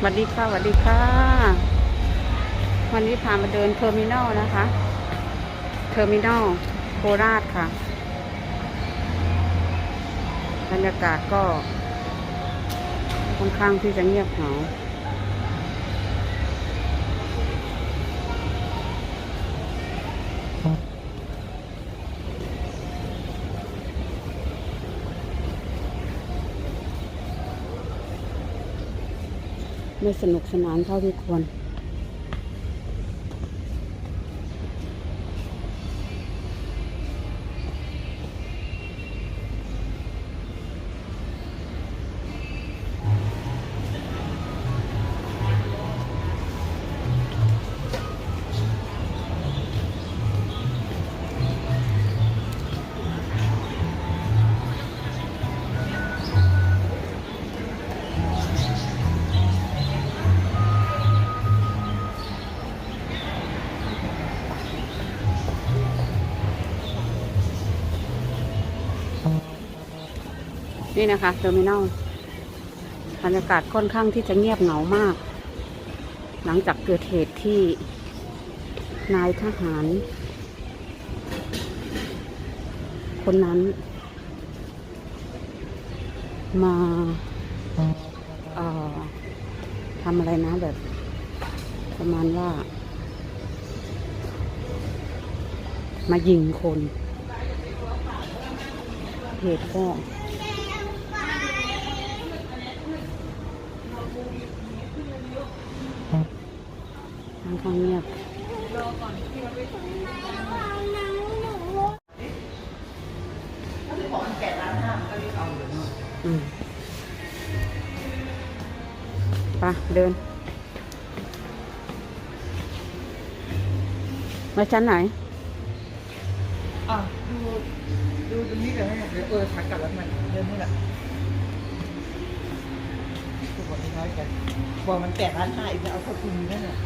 สวัสดีค่ะสวัสดีค่ะ วันนี้พามาเดินเทอร์มินอลนะคะ เทอร์มินอลโคราชค่ะ บรรยากาศก็ค่อนข้างที่จะเงียบเหงา ไม่สนุกสนานเท่าที่ควร นี่นะคะเทอร์มินอลบรรยากาศค่อนข้างที่จะเงียบเหงามาก หลังจากเกิดเหตุที่นายทหาร คนนั้น มาทำอะไรนะแบบประมาณว่า มายิงคนเหตุก็ ข้างเงียบอืมไปเดิน มาชั้นไหน อะ ดู ดูตรงนี้เลยเดี๋ยวเออถักกลับแล้วมันเดินนี่แหละทุกคนน้อยกันบอกมันแปดล้านหน้าอีกแล้วเอาเข้าทุนนั่นน่ะ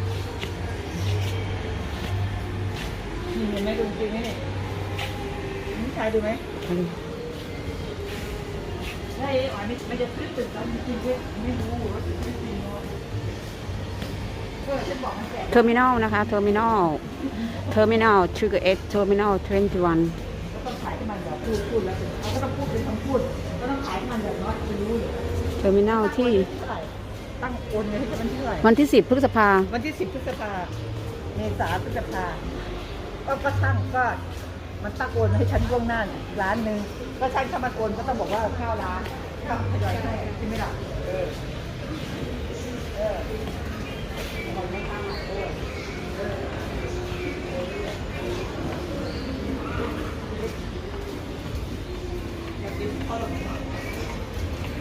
เห็นไหมดูจริงไหมเนี่ยนี่ชายดูไหมใช่อ๋อนี่มันจะซื้อตึกแล้วจริงๆด้วยไม่รู้ว่าตึกไม่จริงเนาะเออฉันบอกมันแปดเทอร์มินอลนะคะ เทอร์มินอล เทอร์มินอลชื่อเอ็กเทอร์มินอล21ก็ต้องขายให้มันแบบพูดพูดแล้วเป็นเขาก็ต้องพูดเป็นคำพูด ก็ต้องขายให้มันแบบน้อยจะรู้เลยเทอร์มินอลที่เท่าไหร่ตั้งโอนเงินให้มันเท่าไหร่วันที่10พฤษภาวันที่สิบพฤษภาเมษาพฤษภา ก็ก็ช่างก็มันตั้งโอนให้ฉันล่วงหน้าล้านหนึ่งก็ช่างถ้ามันโอนก็ต้องบอกว่าข้าวล้านข้าวทยอยให้ใช่ไหมล่ะเออเออ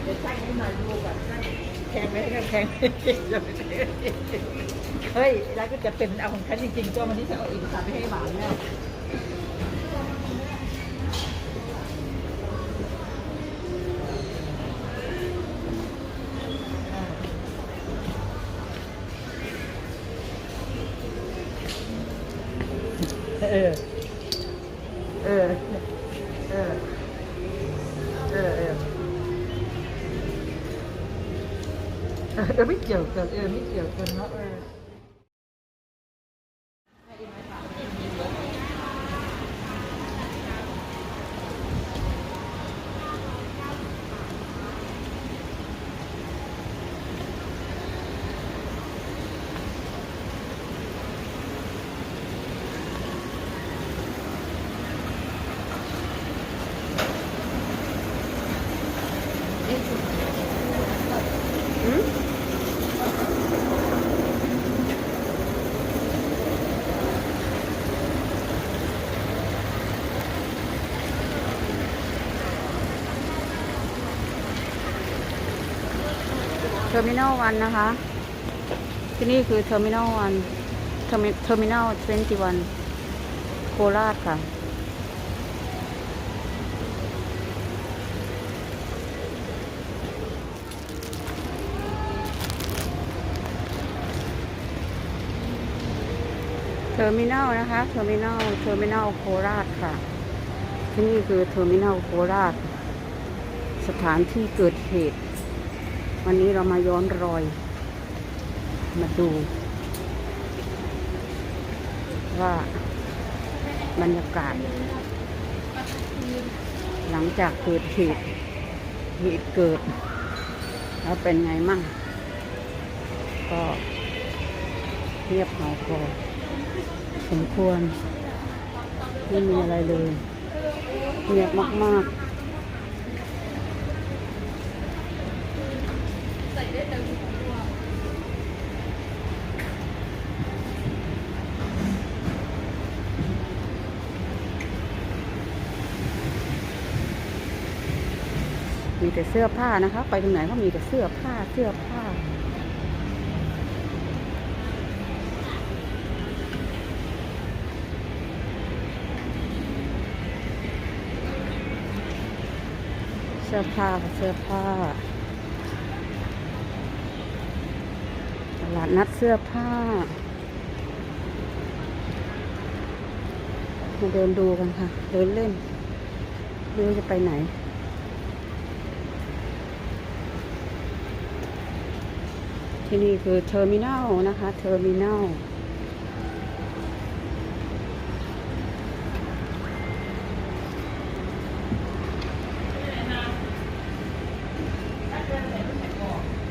เดี๋ยวช่างให้มาดูก่อนช่าง แพงไหมแพงเฮ้ยแล้วก็จะเป็นเอาของฉันจริงๆก็วันนี้ฉันเอาเอกสารไปให้หมานแล้วเออ เออไม่เกี่ยวกันเออไม่เกี่ยวกันนะเออ อร์มินอลวันนะคะ ที่นี่คือเทอร์มินอลวันเทอร์มินอล21โคราชค่ะ เทอร์มินอลนะคะ เทอร์มินอล เทอร์มินอลโคราชค่ะ ที่นี่คือเทอร์มินอลโคราช สถานที่เกิดเหตุ วันนี้เรามาย้อนรอย มาดู ว่าบรรยากาศ หลังจากเกิดเหตุเหตุเกิด แล้วเป็นไงมั่ง ก็เงียบเหงาพอสมควร ไม่มีอะไรเลยเงียบมาก ๆ มีแต่เสื้อผ้านะคะ ไปตรงไหนก็มีแต่เสื้อผ้าเสื้อผ้า เสื้อผ้าเสื้อผ้าตลาดนัดเสื้อผ้ามาเดินดูกันค่ะ เดินเล่นไม่รู้จะไปไหน ที่นี่คือเทอร์มินัลนะคะ เทอร์มินัล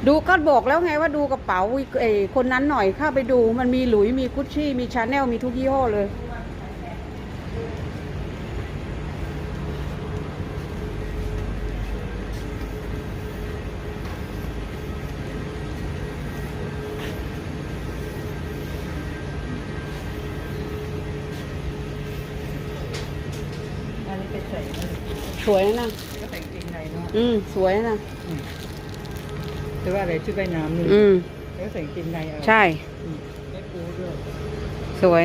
ดูก็บอกแล้วไงว่าดูกระเป๋าไอ้คนนั้นหน่อยเข้าไปดูมันมีหลุยมีกุชชี่มีชาแนลมีทุกยี่ห้อเลย วยนะนะก็แต่งเกงในเนาะอืมสวยนะแต่ว่าอะไรชุดว่ายน้ำนี่อืมแล้วก็ใส่กางเกงในเอาใช่ อืมไม่ปูด้วย สวย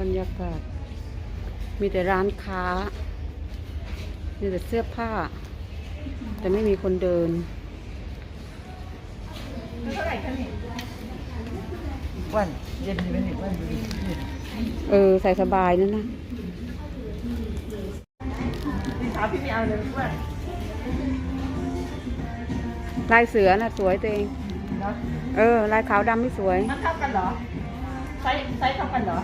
บรรยากาศ มีแต่ร้านค้า มีแต่เสื้อผ้า แต่ไม่มีคนเดินเท่าไหร่คะนี่วันเย็นดีไหมนี่วันดูดินี่เออ ใส่สบายนั่นนะสีขาวพี่ไม่เอาเลยวันลายเสือน่ะสวยตัวเองเนาะเออ ลายขาวดำไม่สวย มันเท่ากันเหรอไซส์ไซส์เท่ากันเหรอ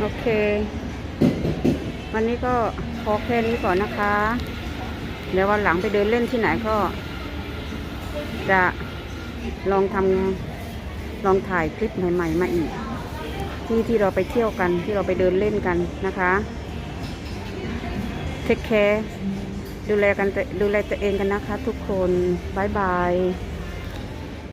โอเค วันนี้ก็พอแค่นี้ก่อนนะคะ เดี๋ยววันหลังไปเดินเล่นที่ไหนก็ จะลองทำลองถ่ายคลิปใหม่ๆมาอีก ที่ที่เราไปเที่ยวกันที่เราไปเดินเล่นกันนะคะเทคแคร์ดูแลกันดูแลตัวเองกันนะคะทุกคนบ๊ายบาย